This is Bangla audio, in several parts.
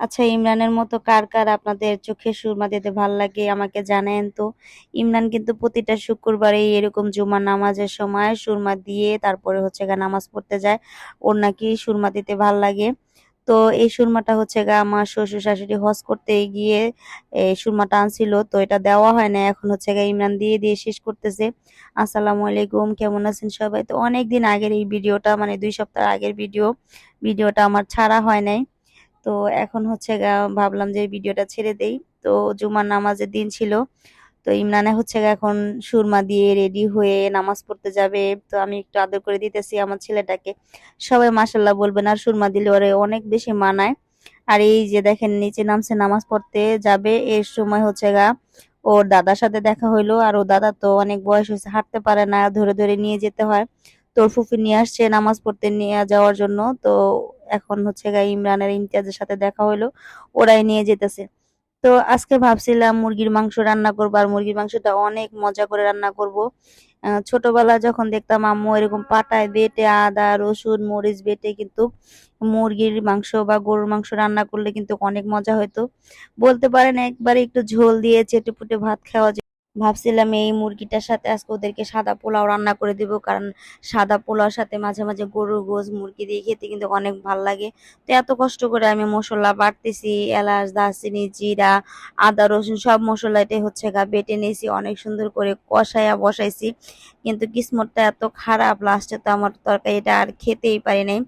আচ্ছা ইমরানের মতো কার কার আপনাদের চোখে সুরমা দিতে ভালো লাগে আমাকে জানেন তো? ইমরান কিন্তু প্রতিটা শুক্রবারে এরকম জুমার নামাজের সময় সুরমা দিয়ে তারপরে হচ্ছে গা নামাজ পড়তে যায়। ওর নাকি সুরমা দিতে ভালো লাগে। তো এই সুরমাটা হচ্ছে গা আমার শ্বশুর শাশুড়ি হজ করতে গিয়ে এই সুরমাটা আনছিল, তো এটা দেওয়া হয় না এখন হচ্ছে গা ইমরান দিয়ে দিয়ে শেষ করতেছে। আসসালামু আলাইকুম, কেমন আছেন সবাই? তো অনেক দিন আগের এই ভিডিওটা মানে দুই সপ্তাহ আগের ভিডিও, ভিডিওটা আমার ছাড়া হয় নাই। তো এখন হচ্ছে ভাবলাম যে ভিডিওটা ছেড়ে দেই। তো জুমার নামাজের দিন ছিল। তো ইমরানে হচ্ছে এখন সুরমা দিয়ে রেডি হয়ে নামাজ পড়তে যাবে। তো আমি একটু আদর করে দিতেছি আমার ছেলেটাকে। সবাই মাসাল্লাহ বলবেন, আর সুরমা দিলে ওরে অনেক বেশি মানায়। আর এই যে দেখেন, নিচে নামছে নামাজ পড়তে যাবে। এর সময় হচ্ছে গা ওর দাদার সাথে দেখা হইল। আর ও দাদা তো অনেক বয়স হয়েছে, হাঁটতে পারে না, ধরে ধরে নিয়ে যেতে হয়। তোর ফুফি নিয়ে আসছে নামাজ পড়তে নিয়ে যাওয়ার জন্য। তো এখন হচ্ছে গা ইমরানের ইমতিয়াজের সাথে দেখা হইল ওরাই নিয়ে যেতেছে। তো আজকে ভাবছিলাম মুরগির মাংস রান্না করব আর মুরগির মাংসটা অনেক মজা করে রান্না করব। আহ, ছোটবেলায় যখন দেখতাম আম্মু এরকম পাটায় বেটে আদা রসুন মরিচ বেটে কিন্তু মুরগির মাংস বা গরুর মাংস রান্না করলে কিন্তু অনেক মজা হতো বলতে পারেন একবারে একটু ঝোল দিয়ে চেটে পুটে ভাত খাওয়া ভাবছিলাম এই মুরগিটার সাথে আজকে ওদেরকে সাদা পোলাও রান্না করে দিব, কারণ সাদা পোলাওর সাথে মাঝে মাঝে গরুর গোশ মুরগি দিয়ে খেতে কিন্তু অনেক ভালো লাগে। তো এত কষ্ট করে আমি মশলা বাটতেছি, এলাচ, দারচিনি, জিরা, আদা, রসুন সব মশলাটাই হচ্ছে গা বেটে নিয়েছি, অনেক সুন্দর করে কষাইয়া বসাইছি। কিন্তু কিসমতটা এত খারাপ লাস্টে তো আমার তরকারিটা আর খেতেই পারি নাই।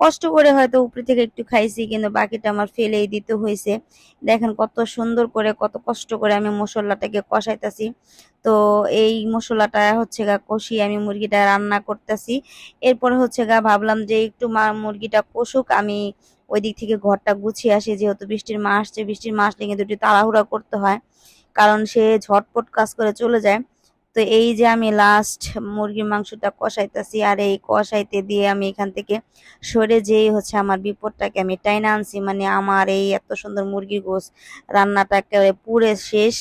কষ্ট করে হয়তো উপরে থেকে একটু খাইছি, কিন্তু বাকিটা আমার ফেলেই দিতে হয়েছে। দেখেন কত সুন্দর করে, কত কষ্ট করে আমি মশলাটাকে কষাইতেছি। তো এই মশলাটা হচ্ছে গা কষিয়ে আমি মুরগিটা রান্না করতেছি। এরপরে হচ্ছে গা ভাবলাম যে একটু মা মুরগিটা কষুক, আমি ওই দিক থেকে ঘরটা গুছিয়ে আসি। যেহেতু বৃষ্টির মাস আসছে, বৃষ্টির মাস নিয়ে কিন্তু একটু তাড়াহুড়া করতে হয়, কারণ সে ঝটপট কাজ করে চলে যায়। তো এই যে আমি লাস্ট মুরগির মাংসটা কষাইতেছি আর এই কষাইতে দিয়ে আমি এখান থেকে সরে যেই হচ্ছে আমার বিপদটাকে আমি টাইনা আনছি। মানে আমার এই এত সুন্দর মুরগির গোস রান্নাটা একেবারে পুরে শেষ।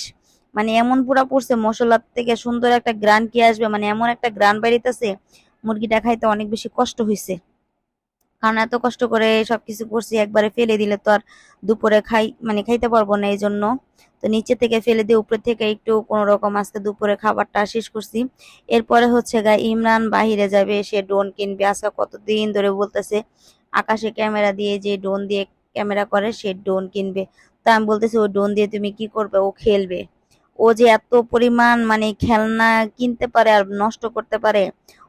মানে এমন পুরা পড়ছে মশলার থেকে সুন্দর একটা গ্রান কি আসবে? মানে এমন একটা গ্রান বেরিতেছে, মুরগিটা খাইতে অনেক বেশি কষ্ট হয়েছে কারণ এত কষ্ট করে সবকিছু করছি, একবারে ফেলে দিলে তো আর দুপুরে খাই মানে খাইতে পারব না এই জন্য তো নিচে থেকে ফেলে দিয়ে উপরে থেকে একটু কোনো রকম আজকে দুপুরে খাবারটা শেষ করছি। এরপরে হচ্ছে গা ইমরান বাহিরে যাবে, সে ড্রোন কিনবে। আজকে কতদিন ধরে বলতেছে, আকাশে ক্যামেরা দিয়ে যে ড্রোন দিয়ে ক্যামেরা করে, সে ড্রোন কিনবে। তা আমি বলতেছি ওই ড্রোন দিয়ে তুমি কি করবে? ও খেলবে। ও যে এত পরিমাণ মানে খেলনা কিনতে পারে আর নষ্ট করতে পারে,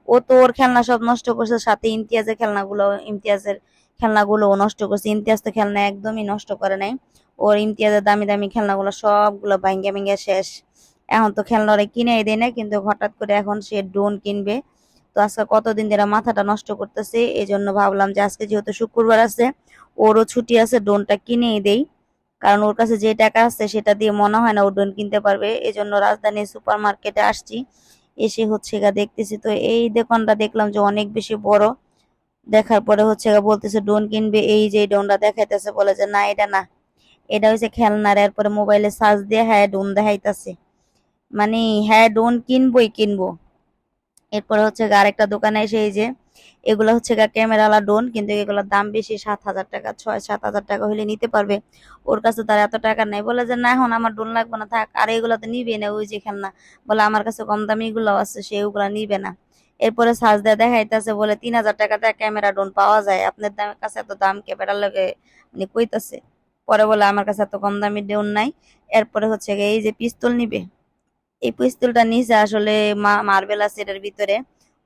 ও তো ওর খেলনা সব নষ্ট করছে, সাথে ইমতিয়াজের খেলনাগুলো, ইমতিয়াজের খেলনাগুলো নষ্ট করছে। ইমতিয়াজ তো খেলনা একদমই নষ্ট করে নাই। ওর ইমতিয়াজের দামি দামি খেলনাগুলো সবগুলো ভাঙ্গা ভেঙ্গে শেষ। এখন তো খেলনা ওরা কিনে দেয় না কিন্তু হঠাৎ করে এখন সে ড্রোন কিনবে। তো আজকে কতদিন ধরে মাথাটা নষ্ট করতেছে এই জন্য ভাবলাম যে আজকে যেহেতু শুক্রবার আছে, ওরও ছুটি আছে, ড্রোনটা কিনেই দেই। কারণ ওর কাছে যে টাকা আছে সেটা দিয়ে মনে হয় না ও ড্রোন কিনতে পারবে। এই জন্য রাজধানী সুপার মার্কেটে আসছি। এসে হচ্ছে গা দেখতেছি, তো এই দোকানটা দেখলাম যে অনেক বেশি বড়। দেখার পরে হচ্ছে বলতেছে ডোন কিনবে, এই যে ডোনটা দেখাইতেছে, বলে যে, না, এটা না। এটা হচ্ছে খেলনার। এরপরে মোবাইলে সার্চ দিয়ে হ্যাঁ ডোন দেখাইতেছে। মানে হ্যাঁ ডোন কিনবই, কিনবো। এরপরে হচ্ছে আরেকটা দোকানে এসে এই যে, এগুলো হচ্ছে ক্যামেরাওয়ালা ডোন কিন্তু এগুলোর দাম বেশি, সাত হাজার টাকা, ছয়, সাত হাজার টাকা হলে নিতে পারবে। ওর কাছে তার এত টাকা নেই। বলে যে, না, এখন আমার ডোন লাগবে না, থাক, আর এগুলো তো নিবে না, ওই যে খেলনা। বলে, আমার কাছে কম দামি এগুলো আছে, সে ওগুলো নিবে না। এরপরে সার্চ দিয়ে দেখাইতেছে বলে, তিন হাজার টাকাতে ক্যামেরা ড্রোন পাওয়া যায়। আপনার দামের কাছে এত দাম ক্যামেরার লগে মানে কইতাছে? পরে বলে, আমার কাছে এত কম দামি ড্রোন নাই। এরপরে হচ্ছে এই যে পিস্তল নিবে? এই পিস্তলটা নিচে আসলে মার্বেল আছে এটার ভিতরে।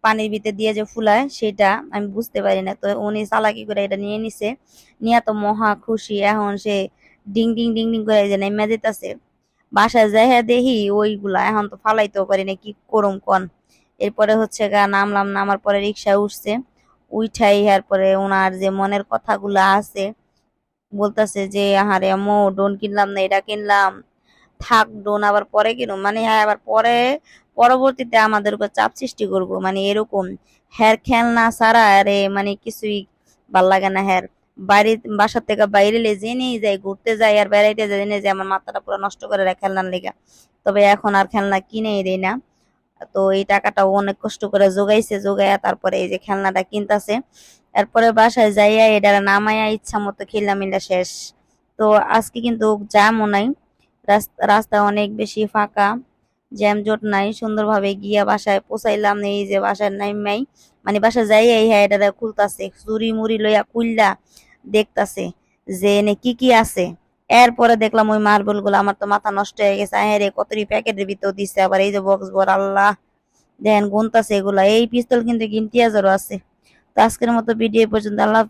পানির ভিতরে দিয়ে যে ফুলায়, সেটা আমি বুঝতে পারি না। তো উনি চালাকি করে এটা নিয়ে নিছে। নিয়ে তো মহা খুশি। এখন সে ডিং ডিং ডিং ডিং করে যে নেমে যেতেছে। বাসায় যাই দেখি ওইগুলা। এখন তো ফালাইতেও পারি না, কি করুম কন? এরপরে হচ্ছে গা নামলাম, নামার পরে রিক্সায় উঠছে উঠাই পরে ওনার যে মনের কথাগুলো আছে, বলতেছে যে, আহারে আম্মু ডোন কিনলাম না, এটা কিনলাম। থাক ডোন আবার পরে কিনো মানে হ্যাঁ আবার পরে, পরবর্তীতে আমাদের উপর চাপ সৃষ্টি করব। মানে এরকম, হ্যার খেলনা ছাড়া, আরে মানে কিছুই ভালো লাগে না হ্যার। বাইরে, বাসার থেকে বাইরে জেনেই যায় ঘুরতে যায় আর বেড়াইতে যায় জেনে যে আমার মাথাটা পুরো নষ্ট করে রাখে খেলনার লেগে। তবে এখন আর খেলনা কিনেই দেয় না। তো এই টাকাটা অনেক কষ্ট করে জোগাইছে, জোগাইয়া তারপরে এই যে খেলনাটা কিনতেছে। এরপরে বাসায় যাইয়া এটা নামাইয়া ইচ্ছা মতো খেললাম মিলা শেষ। তো আজকে কিন্তু জ্যামও নাই, রাস্তা অনেক বেশি ফাঁকা জ্যাম জট নাই, সুন্দরভাবে গিয়া বাসায় পৌঁছাইলাম, এই যে বাসায় নাইমাই। মানে বাসায় যাই এই হ্যাঁ এটা খুলতাছে চুরি মুড়ি লইয়া কুইল্লা দেখতাছে যে এনে কি কি আছে। এরপরে দেখলাম ওই মার্বেলগুলো আমার তো মাথা নষ্ট হয়ে গেছে। হ্যাঁ রে কতরি প্যাকেটের ভিতর দিচ্ছে আবার। এই যে বক্স বর, আল্লাহ। দেন গুনতাছে এগুলা। এই পিস্তল কিন্তু ইমতিয়াজেরও আছে। তো আজকের মতো ভিডিও পর্যন্ত। আল্লাহ